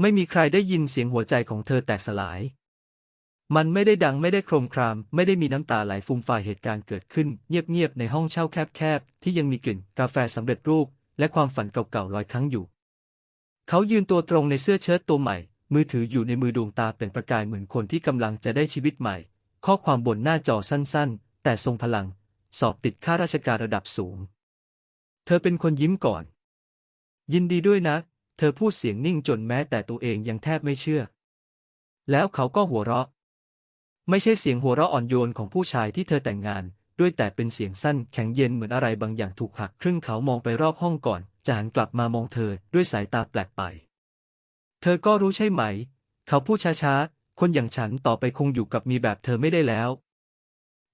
ไม่มีใครได้ยินเสียงหัวใจของเธอแตกสลาย มันไม่ได้ดังไม่ได้โครมคราม ไม่ได้มีน้ำตาไหลฟูมฝ่ายเหตุการณ์เกิดขึ้น เงียบๆในห้องเช่าแคบๆที่ยังมีกลิ่นกาแฟสำเร็จรูป และความฝันเก่าๆลอยค้างอยู่ เขายืนตัวตรงในเสื้อเชิ้ตตัวใหม่ มือถืออยู่ในมือดวงตาเป็นประกายเหมือนคนที่กำลังจะได้ชีวิตใหม่ ข้อความบนหน้าจอสั้นๆ แต่ทรงพลัง สอบติดข้าราชการระดับสูง เธอเป็นคนยิ้มก่อน ยินดีด้วยนะ เธอพูดเสียงนิ่งจนแม้แต่ตัวเองยังแทบไม่เชื่อ แล้วเขาก็หัวเราะ ไม่ใช่เสียงหัวเราะอ่อนโยนของผู้ชายที่เธอแต่งงาน ด้วยแต่เป็นเสียงสั้นแข็งเย็นเหมือนอะไรบางอย่างถูกหัก ครึ่งเขามองไปรอบห้องก่อนจะหันกลับมามองเธอด้วยสายตาแปลกไป เธอก็รู้ใช่ไหม เขาพูดช้าๆ คนอย่างฉันต่อไปคงอยู่กับมีแบบเธอไม่ได้แล้ว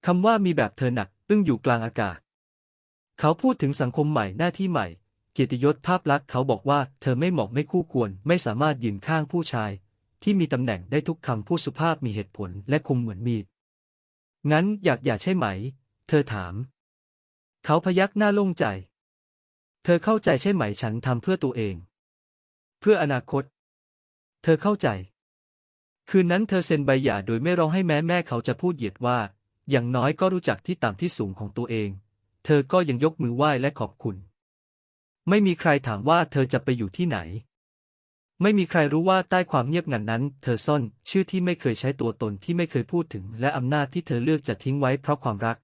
คำว่ามีแบบเธอหนักตึ้งอยู่กลางอากาศ เขาพูดถึงสังคมใหม่หน้าที่ใหม่ กียรติยศภาพลักษณ์เขาบอกว่าเธอไม่เหมาะไม่คู่ควรไม่สามารถยืนข้างผู้ชาย ที่มีตำแหน่งได้ทุกคำพูดสุภาพมีเหตุผลและคมเหมือนมีด งั้นอยากอย่าใช่ไหม เธอถาม เขาพยักหน้าโล่งใจ เธอเข้าใจใช่ไหมฉันทำเพื่อตัวเอง เพื่ออนาคต เธอเข้าใจ คืนนั้นเธอเซ็นใบหย่าโดยไม่ร้องให้แม้แม่เขาจะพูดเหยียดว่า อย่างน้อยก็รู้จักที่ต่ำที่สูงของตัวเอง เธอก็ยังยกมือไหว้และขอบคุณ ไม่มีใครถามว่าเธอจะไปอยู่ที่ไหน ไม่มีใครรู้ว่าใต้ความเงียบงันนั้น เธอซ่อนชื่อที่ไม่เคยใช้ตัวตนที่ไม่เคยพูดถึง และอำนาจที่เธอเลือกจะทิ้งไว้เพราะความรัก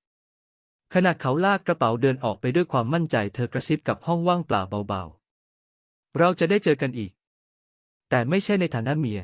ขณะเขาลากกระเป๋าเดินออกไปด้วยความมั่นใจ เธอกระซิบกับห้องว่างเปล่าเบาๆ เราจะได้เจอกันอีก แต่ไม่ใช่ในฐานะเมีย